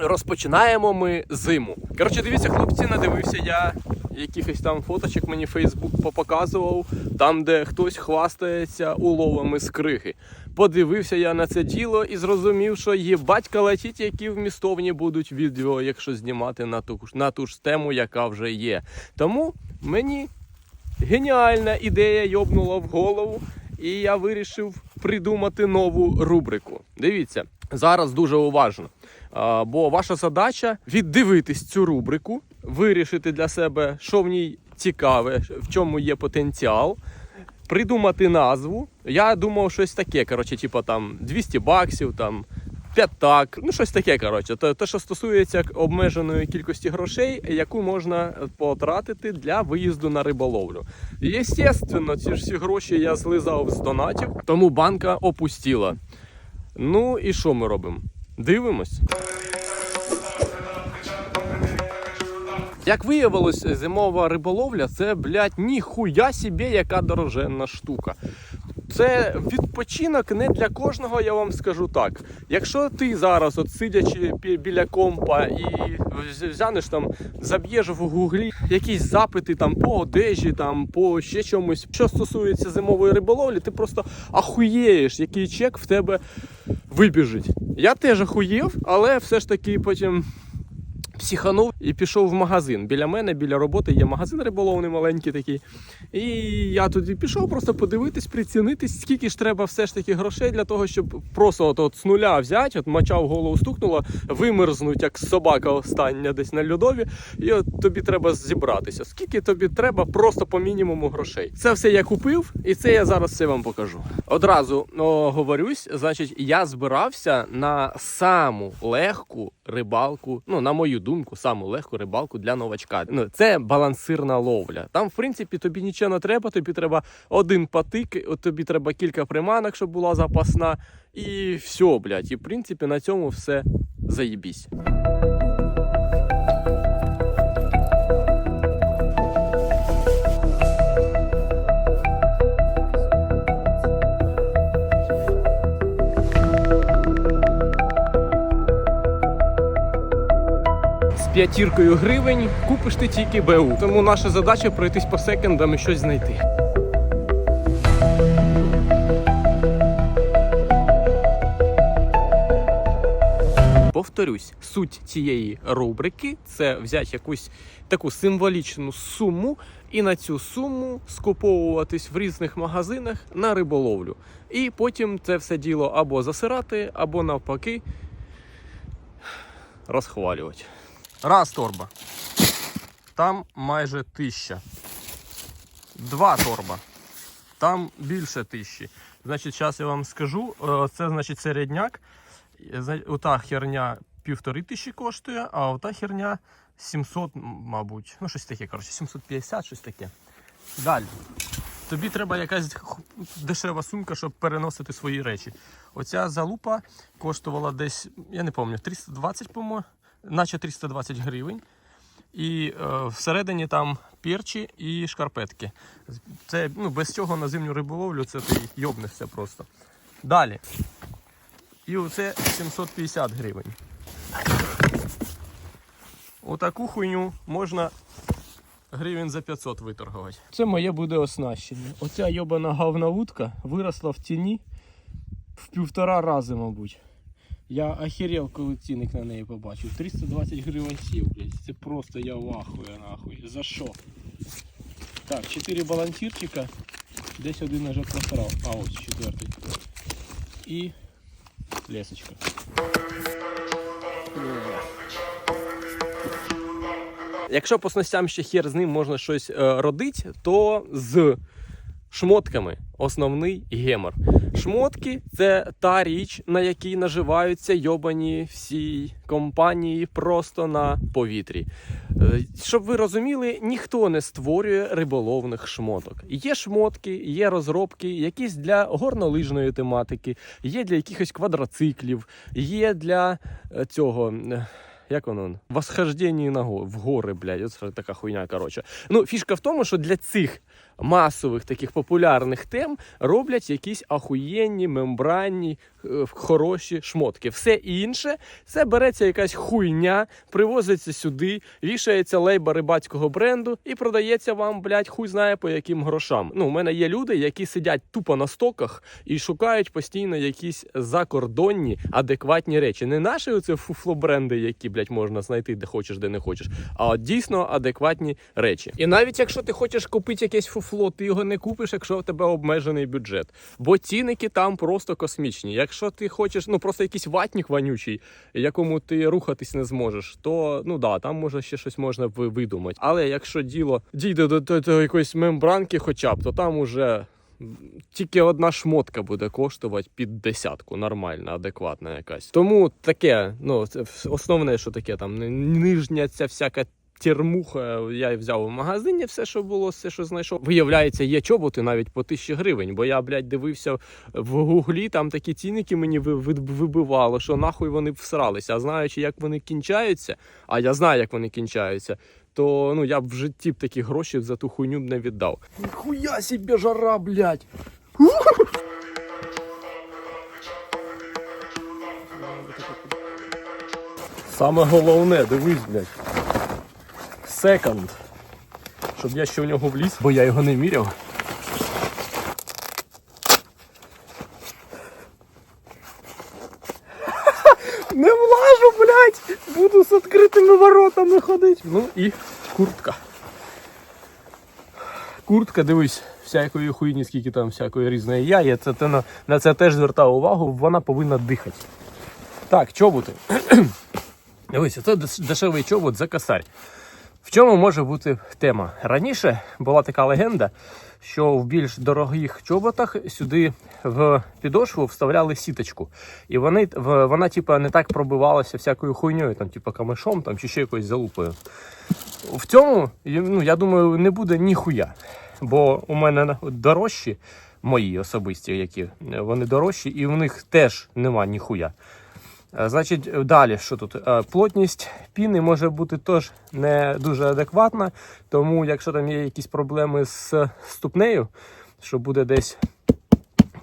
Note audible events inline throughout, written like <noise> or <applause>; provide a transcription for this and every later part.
розпочинаємо ми зиму. Коротше, дивіться, хлопці, надивився я якихось там фоточок мені Фейсбук попоказував, там, де хтось хвастається уловами з криги. Подивився я на це діло і зрозумів, що є батька летіть, які вмістовні будуть відео, якщо знімати на ту, на ту ж тему, яка вже є. Тому мені геніальна ідея йобнула в голову, і я вирішив придумати нову рубрику. Дивіться, зараз дуже уважно. Бо ваша задача віддивитись цю рубрику, вирішити для себе, що в ній цікаве, в чому є потенціал. Придумати назву. Я думав щось таке, коротше, типу там 200 баксів, там п'ятак, ну щось таке, коротше. Те, те, що стосується обмеженої кількості грошей, яку можна потратити для виїзду на риболовлю. Єстественно, ці ж всі гроші я злизав з донатів, тому банка опустіла. Ну і що ми робимо? Дивимось. Як виявилось, зимова риболовля це, блядь, ніхуя собі, яка дороженна штука. Це відпочинок не для кожного, я вам скажу так. Якщо ти зараз, от сидячи біля компа і взянеш там, заб'єш в гуглі якісь запити там по одежі, там по ще чомусь, що стосується зимової риболовлі, ти просто ахуєєш, який чек в тебе вибіжить. Я теж ахуєв, але все ж таки потім психанув і пішов в магазин. Біля мене, біля роботи є магазин риболовний маленький такий. І я туди пішов просто подивитись, прицінитись, скільки ж треба все ж таки грошей для того, щоб просто от, от з нуля взяти, от моча в голову стукнула, вимерзнуть, як собака остання десь на льодові, і от тобі треба зібратися. Скільки тобі треба просто по мінімуму грошей. Це все я купив, і це я зараз все вам покажу. Одразу о, говорюсь, значить, я збирався на саму легку рибалку, ну на мою думку, саму легку рибалку для новачка. Ну це балансирна ловля. Там, в принципі, тобі нічого не треба. Тобі треба один патик, от тобі треба кілька приманок, щоб була запасна, і все, блядь. І в принципі на цьому все заєбісь. П'ятіркою гривень купиш ти тільки БУ. Тому наша задача пройтись по секендам і щось знайти. Повторюсь, суть цієї рубрики це взяти якусь таку символічну суму і на цю суму скуповуватись в різних магазинах на риболовлю. І потім це все діло або засирати, або навпаки розхвалювати. Раз торба. Там майже тисяча. Два торба. Там більше тисячі. Значить, зараз я вам скажу. е, Це значить середняк. Е, Ота херня півтори тисячі коштує, а ота херня 700, мабуть. Ну, щось таке, коротше, 750, щось таке. Далі. Тобі треба якась дешева сумка, щоб переносити свої речі. Оця залупа коштувала десь, я не пам'ятаю, 320, по-моєму, наче 320 гривень. І е, всередині там перчі і шкарпетки. Це ну, без цього на зимню риболовлю це ти йобнешся просто. Далі. І оце 750 гривень. Отаку хуйню можна гривень за 500 виторгувати. Це моє буде оснащення. Оця йобана гавна виросла в тіні в півтора рази, мабуть. Я охерел, коли цінник на неї побачив. 320 гривень сів, блядь. Це просто я вахую нахуй. За що? Так, 4 балансірчика. Десь один вже просрав. А ось четвертий. І лесочка. Якщо по снастям ще хер з ним можна щось е, родити, то з шмотками основний гемор. Шмотки це та річ, на якій наживаються йобані всі компанії просто на повітрі. Е, Щоб ви розуміли, ніхто не створює риболовних шмоток. Є шмотки, є розробки, якісь для горнолижної тематики, є для якихось квадроциклів, є для е, цього. Як воно? Восхождення на в гори, блядь. Оце така хуйня, коротше. Ну, фішка в тому, що для цих масових таких популярних тем роблять якісь ахуєнні, мембранні, е, хороші шмотки. Все інше це береться якась хуйня, привозиться сюди, вішається лейба рибацького бренду і продається вам, блядь, хуй знає по яким грошам. Ну, у мене є люди, які сидять тупо на стоках і шукають постійно якісь закордонні адекватні речі. Не наші оце фуфло-бренди, які, блядь, можна знайти де хочеш, де не хочеш, а дійсно адекватні речі. І навіть якщо ти хочеш купити якесь фуфло, ти його не купиш, якщо в тебе обмежений бюджет. Бо цінники там просто космічні. Якщо ти хочеш, ну просто якийсь ватник вонючий, якому ти рухатись не зможеш, то ну да, там може ще щось можна видумати. Але якщо діло дійде до, до, до якоїсь мембранки, хоча б, то там уже. Тільки одна шмотка буде коштувати під десятку, нормальна, адекватна якась. Тому таке, ну основне, що таке там ни- нижня ця всяка термуха. Я взяв у магазині все, що було, все, що знайшов. Виявляється, є чоботи навіть по тисячі гривень. Бо я, блядь, дивився в гуглі, там такі цінники мені ви- ви- вибивало, що нахуй вони всралися. А знаючи, як вони кінчаються, а я знаю, як вони кінчаються. То ну я б в житті б такі гроші за ту хуйню б не віддав. Ніхуя себе жара, блядь! Саме головне, дивись, блядь. Секонд. Щоб я ще в нього вліз, бо я його не міряв. <laughs> Не влажу, блядь! Буду з відкритими воротами ходити. Ну і куртка. Куртка, дивись, всякої хуйні, скільки там всякої різної я є. Це на, на це теж звертав увагу, вона повинна дихати. Так, чоботи. <clears throat> Дивися, це дешевий чобот за косарь. В чому може бути тема? Раніше була така легенда, що в більш дорогих чоботах сюди в підошву вставляли сіточку. І вони, вона типа, не так пробивалася всякою хуйньою, там, типа камешом там, чи ще якоюсь залупою. В цьому, ну, я думаю, не буде ніхуя. Бо у мене дорожчі, мої особисті, які вони дорожчі, і в них теж нема ніхуя. Е, Значить, далі що тут? Е, Плотність піни може бути теж не дуже адекватна, тому якщо там є якісь проблеми з ступнею, що буде десь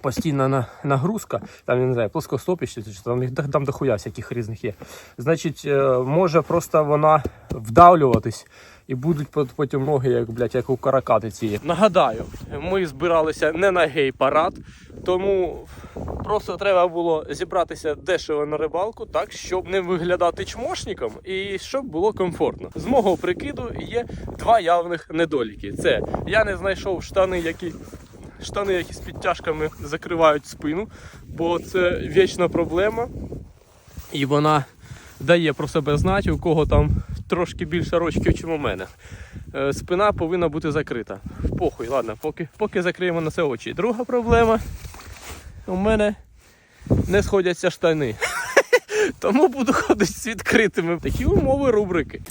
постійна нагрузка, там я не знаю, плоскостопіще, там, там дохуя всяких різних є. Значить, е, може просто вона вдавлюватись. І будуть потім ноги, як блядь, як у каракатиці. Нагадаю, ми збиралися не на гей-парад, тому просто треба було зібратися дешево на рибалку, так щоб не виглядати чмошником і щоб було комфортно. З мого прикиду є два явних недоліки. Це я не знайшов штани, які штани, які з підтяжками закривають спину, бо це вічна проблема. І вона дає про себе знати, у кого там трошки більше рочків, ніж у мене. Е, Спина повинна бути закрита. Похуй, ладно, поки, поки закриємо на це очі. Друга проблема. У мене не сходяться штани. <laughs> Тому буду ходити з відкритими. Такі умови рубрики.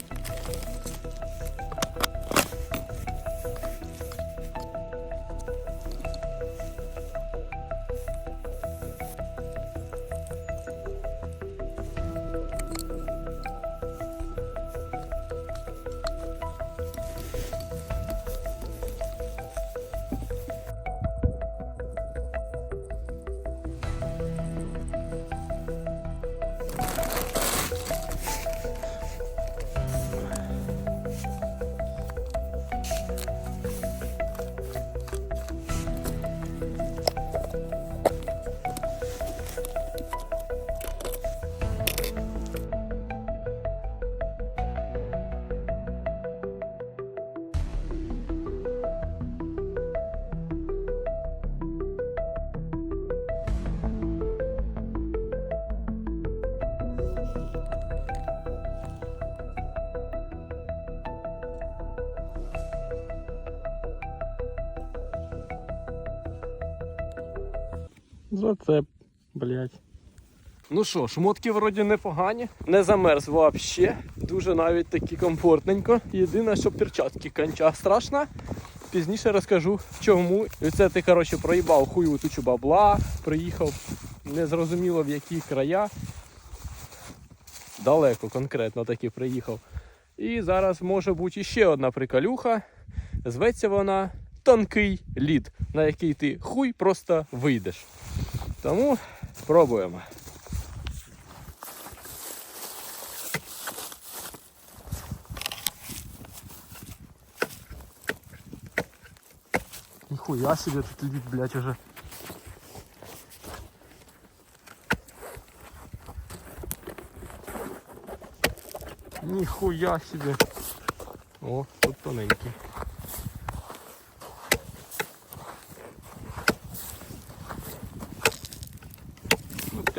Зацеп, блядь. Ну що, шмотки вроді непогані, не замерз взагалі. Дуже навіть таки комфортненько. Єдине, що перчатки конча страшна. Пізніше розкажу чому. І це ти, коротше, проїбав хуйову тучу бабла, приїхав незрозуміло в які края. Далеко конкретно таки приїхав. І зараз може бути ще одна приколюха. Зветься вона тонкий лід, на який ти хуй просто вийдеш. Тому спробуємо. Ніхуя себе тут лід, блядь, уже. Ніхуя себе. О, тут тоненький.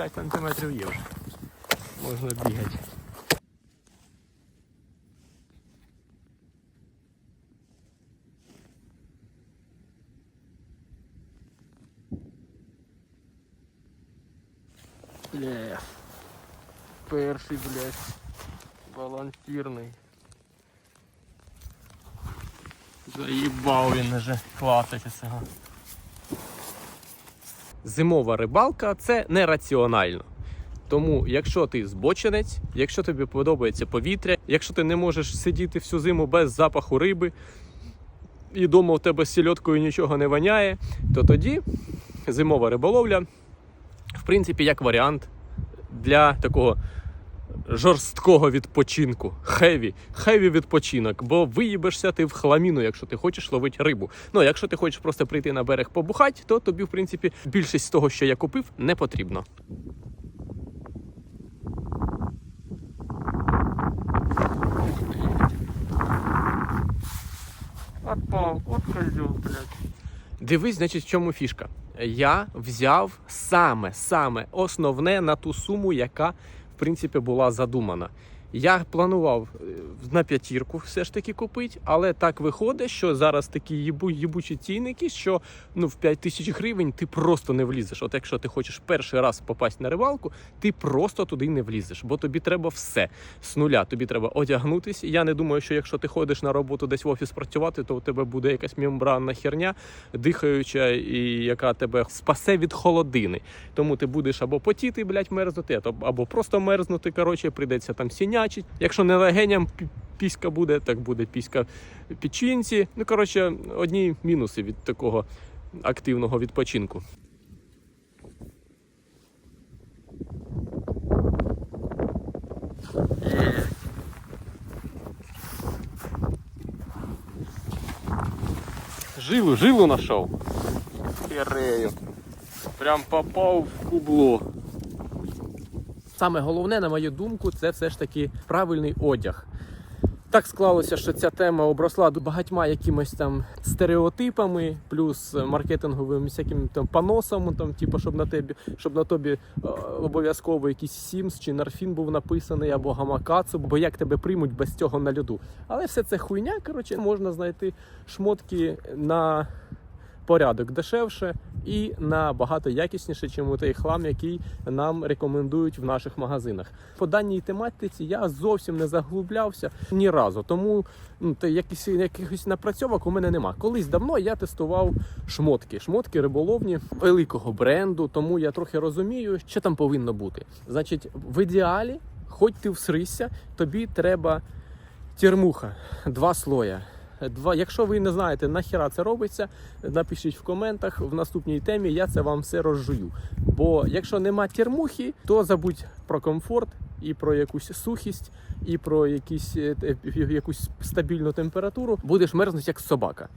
5 сантиметрів є вже. Можна бігати. Бля. Перший, блядь. Балансірний. Заїбав він вже хватати цього. Зимова рибалка це нераціонально. Тому, якщо ти збочинець, якщо тобі подобається повітря, якщо ти не можеш сидіти всю зиму без запаху риби, і дома у тебе з сільоткою нічого не воняє, то тоді зимова риболовля, в принципі, як варіант для такого жорсткого відпочинку. Хеві, хеві відпочинок, бо виїбешся ти в хламіну, якщо ти хочеш ловити рибу. Ну, а якщо ти хочеш просто прийти на берег побухати, то тобі, в принципі, більшість з того, що я купив, не потрібно. Отпав, от блядь. Дивись, значить, в чому фішка. Я взяв саме, саме основне на ту суму, яка в принципі була задумана. Я планував е, на п'ятірку все ж таки купити, але так виходить, що зараз такі їбу, їбучі цінники, що ну в 5 тисяч гривень ти просто не влізеш. От якщо ти хочеш перший раз попасть на рибалку, ти просто туди не влізеш, бо тобі треба все з нуля. Тобі треба одягнутись. Я не думаю, що якщо ти ходиш на роботу десь в офіс працювати, то у тебе буде якась мембранна херня, дихаюча, і яка тебе спасе від холодини. Тому ти будеш або потіти, блядь, мерзнути, або- просто мерзнути. Коротше, прийдеться там сінячить. Якщо не легеням піська буде, так буде піська печінці. Ну коротше, одні мінуси від такого активного відпочинку. Жилу, жилу нашов. Херею. Прям попав в кубло. Саме головне, на мою думку, це все ж таки правильний одяг. Так склалося, що ця тема обросла багатьма якимось там стереотипами, плюс маркетинговими всякими там поносами, там, типу, щоб на тебе, щоб на тобі е, обов'язково якийсь Сімс чи Нарфін був написаний, або Гамакацу, бо як тебе приймуть без цього на льоду. Але все це хуйня, коротше, можна знайти шмотки на порядок дешевше і набагато якісніше, ніж той хлам, який нам рекомендують в наших магазинах. По даній тематиці я зовсім не заглублявся ні разу, тому ну, якісь, якихось напрацьовок у мене нема. Колись давно я тестував шмотки, шмотки риболовні великого бренду, тому я трохи розумію, що там повинно бути. Значить, в ідеалі, хоч ти всрися, тобі треба термуха, два слоя. Два, якщо ви не знаєте, нахіра це робиться, напишіть в коментах в наступній темі, я це вам все розжую. Бо якщо нема термухи, то забудь про комфорт і про якусь сухість, і про якісь, е, якусь стабільну температуру. Будеш мерзнути як собака.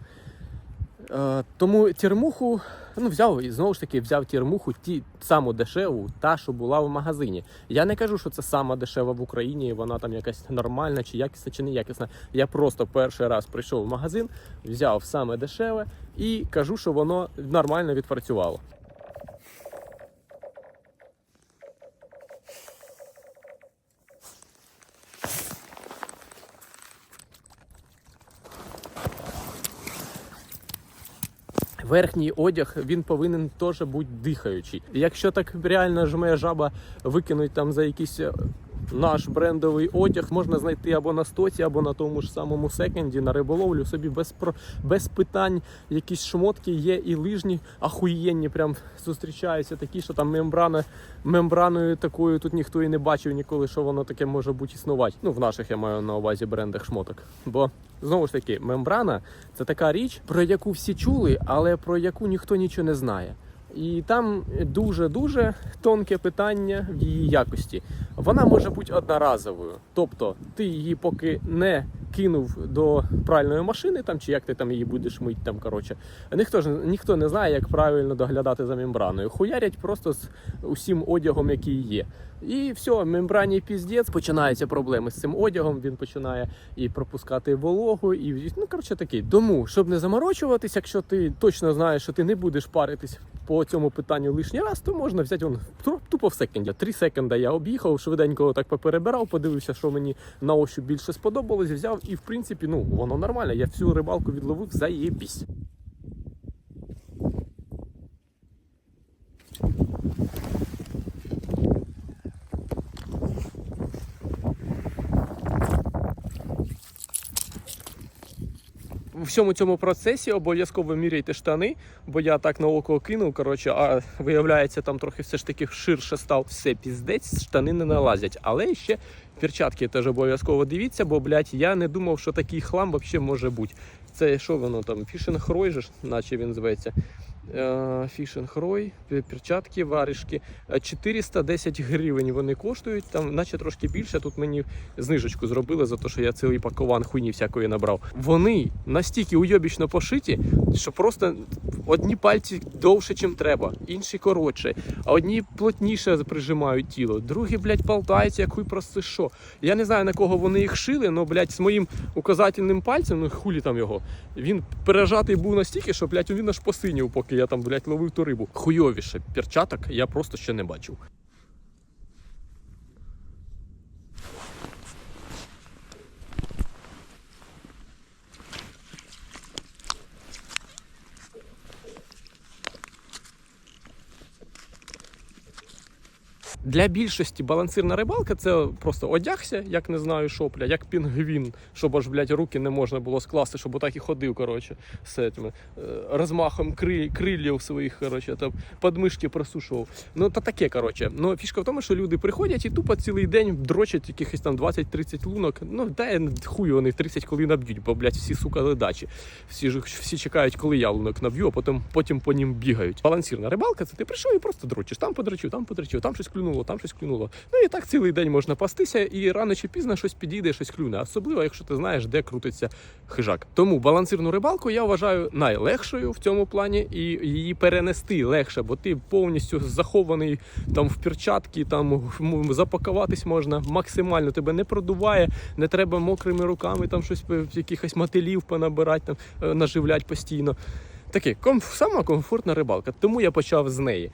Е, тому тірмуху ну, взяв і знову ж таки взяв тірмуху ті саму дешеву, та, що була в магазині. Я не кажу, що це сама дешева в Україні, вона там якась нормальна, чи якісна, чи не якісна. Я просто перший раз прийшов в магазин, взяв саме дешеве і кажу, що воно нормально відпрацювало. Верхній одяг він повинен теж бути дихаючий. Якщо так реально жме жаба викинуть там за якісь е, наш брендовий одяг можна знайти або на стоці, або на тому ж самому секенді, на риболовлю. Собі без про без питань. Якісь шмотки є і лижні, ахуєнні прям зустрічаються такі, що там мембрана мембраною такою тут ніхто і не бачив ніколи, що воно таке може бути існувати. Ну, в наших я маю на увазі брендах шмоток. Бо знову ж таки, мембрана це така річ, про яку всі чули, але про яку ніхто нічого не знає. І там дуже-дуже тонке питання в її якості. Вона може бути одноразовою. Тобто ти її поки не кинув до пральної машини, там чи як ти там її будеш мити, там коротше. Ніхто ж ніхто не знає, як правильно доглядати за мембраною. Хуярять просто з усім одягом, який є. І все, мембрані піздець, починаються проблеми з цим одягом. Він починає і пропускати вологу, і ну коротше такий. Тому, щоб не заморочуватись, якщо ти точно знаєш, що ти не будеш паритись по цьому питанню лишній раз, то можна взяти он тупо в секунді. Три секунди я об'їхав, швиденько так поперебирав, подивився, що мені на ощупь більше сподобалось, взяв, і в принципі, ну воно нормально. Я всю рибалку відловив заєбісь. У всьому цьому процесі обов'язково міряйте штани, бо я так на око кинув. Коротше, а виявляється, там трохи все ж таки ширше став. Все піздець, штани не налазять. Але ще перчатки теж обов'язково дивіться, бо блядь, я не думав, що такий хлам взагалі може бути. Це що воно там? Фішинг Рой наче він зветься. Фішинг Рой, перчатки, варежки. Е, 410 гривень вони коштують, там, наче трошки більше. Тут мені знижечку зробили за те, що я цілий пакован хуйні всякої набрав. Вони настільки уйобічно пошиті, що просто одні пальці довше, чим треба, інші коротше, а одні плотніше прижимають тіло, другі, блядь, болтаються, як хуй просто що. Я не знаю на кого вони їх шили, але, блядь, з моїм указательним пальцем, ну хулі там його, він пережатий був настільки, що, блядь, він аж посинів, поки я там, блядь, ловив ту рибу. Хуйовіше перчаток я просто ще не бачив. Для більшості балансирна рибалка це просто одягся, як не знаю, що, бля, як пінгвін, щоб аж, блядь, руки не можна було скласти, щоб отак і ходив, коротше, з цими, е, розмахом кри, крилів своїх, коротше, там, подмишки просушував. Ну, та таке, коротше. Ну, фішка в тому, що люди приходять і тупо цілий день дрочать якихось там 20-30 лунок. Ну, дай хуй вони 30 коли наб'ють, бо, блядь, всі, сука, ледачі. Всі, ж- всі чекають, коли я лунок наб'ю, а потім, потім по ним бігають. Балансирна рибалка, це ти прийшов і просто дрочиш. Там подрочив, там подрочив, там щось клюнуло, там щось клюнуло. Ну і так цілий день можна пастися, і рано чи пізно щось підійде, щось клюне. Особливо, якщо ти знаєш, де крутиться хижак. Тому балансирну рибалку я вважаю найлегшою в цьому плані, і її перенести легше, бо ти повністю захований там в перчатки, там запакуватись можна максимально. Тебе не продуває, не треба мокрими руками там щось е, якихось мотилів понабирати, там е, наживлять постійно. Таке комф, сама комфортна рибалка. Тому я почав з неї.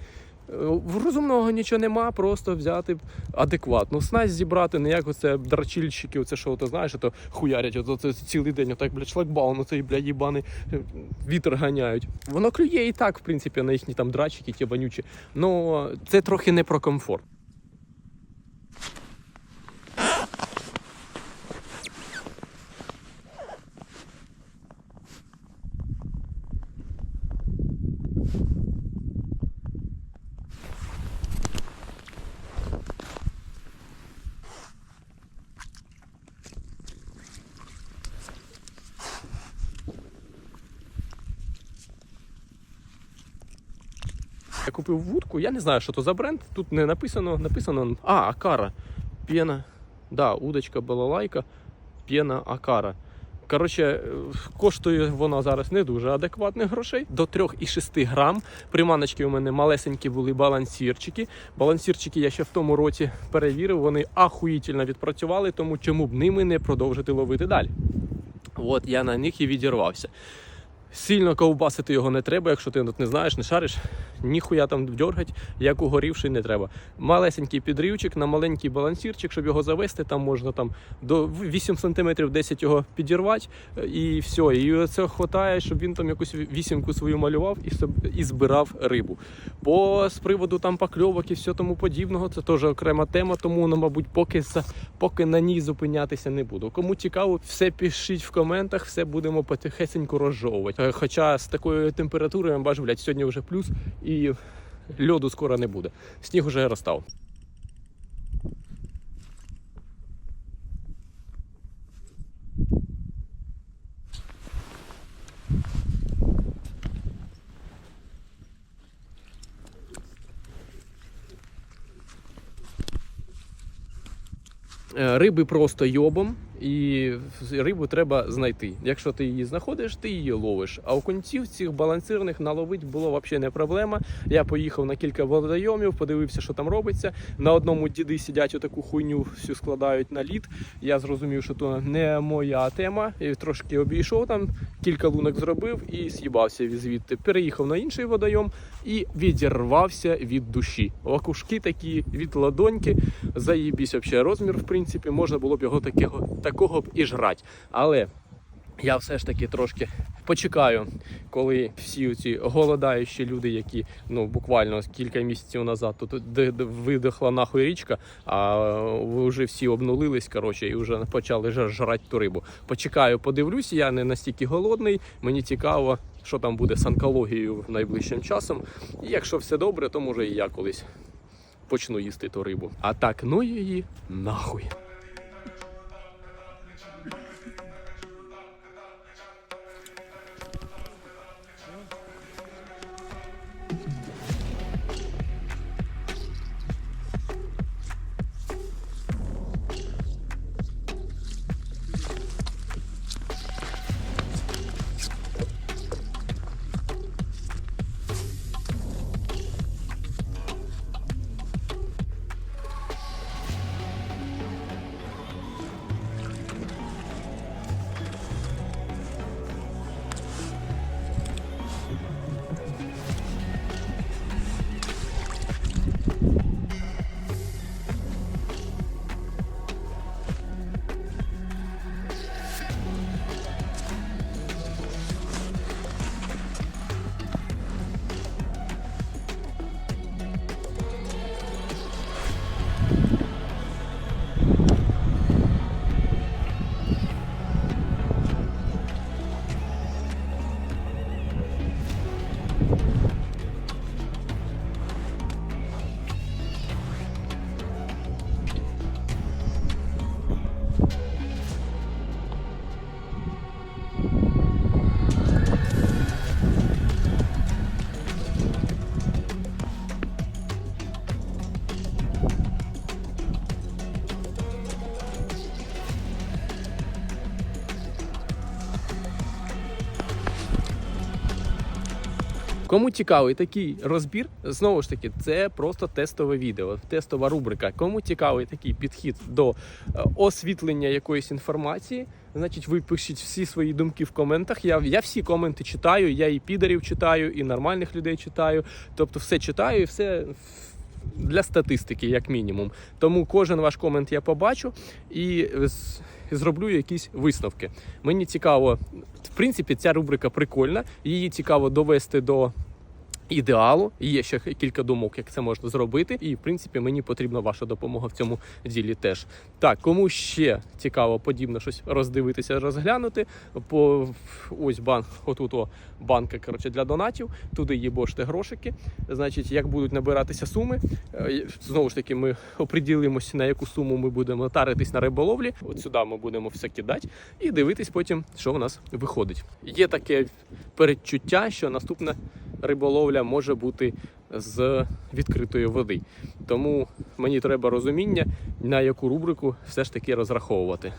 Розумного нічого нема, просто взяти адекватну снасть зібрати, не як оце драчільщики, оце що ти знаєш, то хуярять, ото це цілий день, отак, блядь, шлагбаум, оцей, блядь, їбаний е, вітер ганяють. Воно клює і так, в принципі, на їхні там драчики, ті вонючі. Ну це трохи не про комфорт. Купив вудку, я не знаю, що то за бренд. Тут не написано, написано. А, Акара. Пена. Да, удочка балалайка, пена Акара. Коротше, е, коштує вона зараз не дуже адекватних грошей. До 3,6 грам. Приманочки у мене малесенькі були балансірчики. Балансірчики я ще в тому році перевірив. Вони ахуїтельно відпрацювали, тому чому б ними не продовжити ловити далі. От я на них і відірвався. Сильно ковбасити його не треба, якщо ти не знаєш, не шариш, ніхуя там дергать, як угорівший не треба. Малесенький підривчик на маленький балансірчик, щоб його завести, там можна там до 8 см 10 його підірвати, е, і все. І це вистачає, щоб він там якусь вісімку свою малював і, і збирав рибу. Бо з приводу там покльовок і все тому подібного, це теж окрема тема, тому, ну, мабуть, поки, поки на ній зупинятися не буду. Кому цікаво, все пишіть в коментах, все будемо потихесеньку розжовувати. Е, Хоча з такою температурою, я бачу, блядь, сьогодні вже плюс і льоду скоро не буде. Сніг уже розстав. Е, Риби просто йобом, і рибу треба знайти. Якщо ти її знаходиш, ти її ловиш. А у кінців цих балансирних наловить було взагалі не проблема. Я поїхав на кілька водойомів, подивився, що там робиться. На одному діди сидять отаку хуйню, всю складають на лід. Я зрозумів, що то не моя тема. І трошки обійшов там, кілька лунок зробив і з'їбався звідти. Переїхав на інший водойом і відірвався від душі. Лакушки такі від ладоньки. Заїбісь взагалі розмір, в принципі, можна було б його такого, такого б і жрати. Але я все ж таки трошки почекаю, коли всі ці голодаючі люди, які ну буквально кілька місяців назад тут видохла нахуй річка, а вже всі обнулились, коротше, і вже почали жрати ту рибу. Почекаю, подивлюсь, я не настільки голодний, мені цікаво. Що там буде з онкологією найближчим часом. І якщо все добре, то може і я колись почну їсти ту рибу. А так, ну її нахуй. Кому цікавий такий розбір, знову ж таки, це просто тестове відео, тестова рубрика. Кому цікавий такий підхід до е, освітлення якоїсь інформації, значить, ви пишіть всі свої думки в коментах. Я, я всі коменти читаю, я і підарів читаю, і нормальних людей читаю. Тобто все читаю і все для статистики, як мінімум. Тому кожен ваш комент я побачу і з- зроблю якісь висновки. Мені цікаво, в принципі, ця рубрика прикольна. Її цікаво довести до. Ідеалу є ще кілька думок, як це можна зробити, і в принципі мені потрібна ваша допомога в цьому ділі теж. Так, кому ще цікаво подібно щось роздивитися, розглянути. По ось банк, отут о, банка коротше, для донатів. Туди їбоште грошики. Значить, як будуть набиратися суми, е, знову ж таки, ми оприділимося, на яку суму ми будемо таритись на риболовлі. От сюди ми будемо все кидати і дивитись потім, що в нас виходить. Є таке передчуття, що наступна риболовля може бути з відкритої води. Тому мені треба розуміння, на яку рубрику все ж таки розраховувати.